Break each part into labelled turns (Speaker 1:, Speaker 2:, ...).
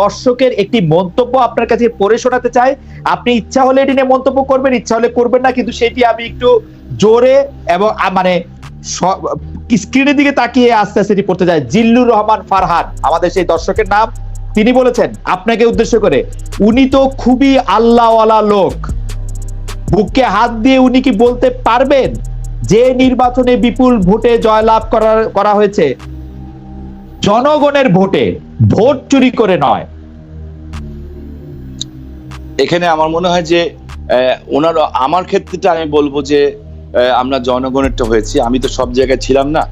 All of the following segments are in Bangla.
Speaker 1: দর্শকের একটি মন্তব্য আপনার কাছে পড়ে শোনাতে চাই। আপনি ইচ্ছা হলে এটি নিয়ে মন্তব্য করবেন, ইচ্ছা হলে করবেন না, কিন্তু সেটি আমি একটু জোরে এবং মানে স্ক্রিনের দিকে তাকিয়ে আস্তে আস্তে এটি পড়তে চাই। জিল্লুর রহমান ফারহান, আমাদের সেই দর্শকের নাম, তিনি বলেছেন, আপনাকে উদ্দেশ্য করে, উনি তো খুবই আল্লাহওয়ালা লোক। বুকে হাত দিয়ে উনি কি বলতে পারবেন যে নির্বাচনে বিপুল ভোটে জয়লাভ করা করা হয়েছে? জনগণের ভোটে। ভোট চুরি করে নয়।
Speaker 2: এখানে আমার মনে হয় যে ওনার আমার ক্ষেত্রেটা আমি বলব যে আমরা জনগণেরটা হয়েছি। আমি তো সব জায়গায় ছিলাম না।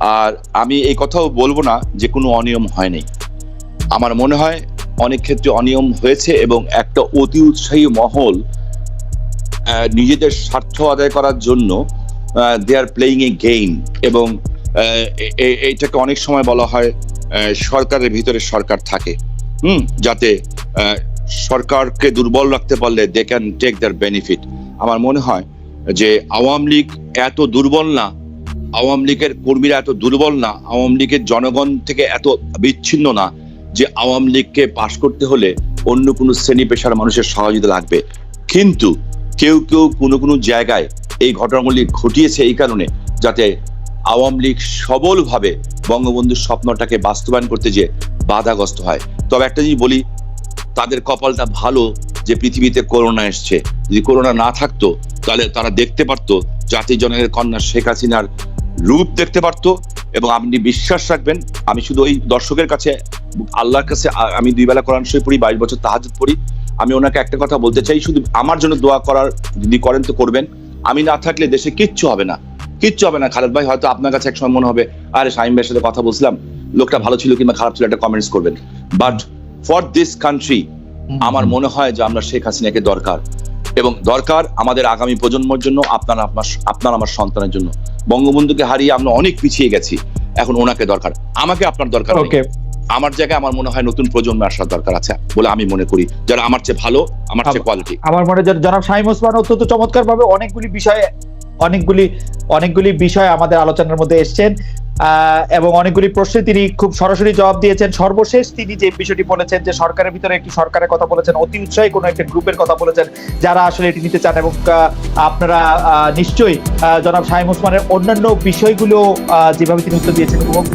Speaker 2: আর আমি এই কথাও বলব না যে কোনো অনিয়ম হয়নি। আমার মনে হয় অনেক ক্ষেত্রে অনিয়ম হয়েছে এবং একটা অতি উৎসাহী মহল নিজেদের স্বার্থ আদায় করার জন্য দে আর প্লেইং এ গেইম এবং আহ, এ- এ- অনেক সময় বলা হয় সরকারের ভিতরে সরকার থাকে। হুম? যাতে সরকারকে দুর্বল রাখতে পারলে they can take their benefit আমার মনে হয় যে আওয়ামী লীগ এত দুর্বল না, আওয়ামী লীগের কর্মীরা এত দুর্বল না, আওয়ামী লীগের জনগণ থেকে এত বিচ্ছিন্ন না যে আওয়ামী লীগকে পাশ করতে হলে অন্য কোনো শ্রেণি পেশার মানুষের সহযোগিতা লাগবে। কিন্তু কেউ কেউ কোনো কোনো জায়গায় এই ঘটনাগুলি ঘটিয়েছে এই কারণে যাতে আওয়ামী লীগ সবলভাবে বঙ্গবন্ধুর স্বপ্নটাকে বাস্তবায়ন করতে যে বাধাগ্রস্ত হয়। তবে একটা জিনিস বলি, তাদের কপালটা ভালো যে পৃথিবীতে করোনা এসছে। যদি করোনা না থাকতো, তাহলে তারা দেখতে পারতো, জাতির জনকের কন্যা শেখ হাসিনার রূপ দেখতে পারতো এবং আপনি বিশ্বাস রাখবেন, আমি শুধু ওই দর্শকের কাছে, আল্লাহর কাছে আমি দুই বেলা কোরআন শরীফ পড়ি, বাইশ বছর তাহাজুদ পড়ি, আমি ওনাকে একটা কথা বলতে চাই, শুধু আমার জন্য দোয়া করার, যদি করেন তো করবেন। আমি না থাকলে দেশে কিচ্ছু হবে না। কিচ্ছু হবে না। খালেদ ভাই হয়তো আপনার কাছে একসময় মনে হবে আরে শাহিম ভাইয়ের সাথে কথা বলছিলাম লোকটা ভালো ছিল কিংবা খারাপ ছিল একটা কমেন্টস করবেন। বাট ফর দিস কান্ট্রি আমার মনে হয় যে আমরা শেখ হাসিনাকে দরকার। এবং দরকার আমাদের আগামী প্রজন্মের জন্য আপনার আপনার আপনার আমার সন্তানের জন্য। বঙ্গবন্ধুকে হারিয়ে আমরা অনেক পিছিয়ে গেছি এখন ওনাকে দরকার। আমাকে আপনার দরকার
Speaker 1: ওকে।
Speaker 2: আমার জায়গায় আমার মনে হয় নতুন প্রজন্মে আসার দরকার আছে বলে আমি মনে করি। যারা আমার চেয়ে ভালো আমার চেয়ে কোয়ালিটি
Speaker 1: আমার মনে হয় জনাব শাহিম ওসমান অত্যন্ত চমৎকার ভাবে অনেকগুলি বিষয়ে অনেকগুলি অনেকগুলি বিষয় আমাদের আলোচনার মধ্যে এসছেন এবং অনেকগুলি প্রশ্নে তিনি খুব সরাসরি জবাব দিয়েছেন। সর্বশেষ তিনি যে বিষয়টি বলেছেন যে সরকারের ভিতরে একটি সরকারের কথা বলেছেন, অতি উৎসাহী কোনো একটা গ্রুপের কথা বলেছেন, যারা আসলে এটি নিতে চান এবং আপনারা নিশ্চয়ই জনাব শাহিম ওসমানের অন্যান্য বিষয়গুলো যেভাবে তিনি উত্তর দিয়েছেন উপভোগ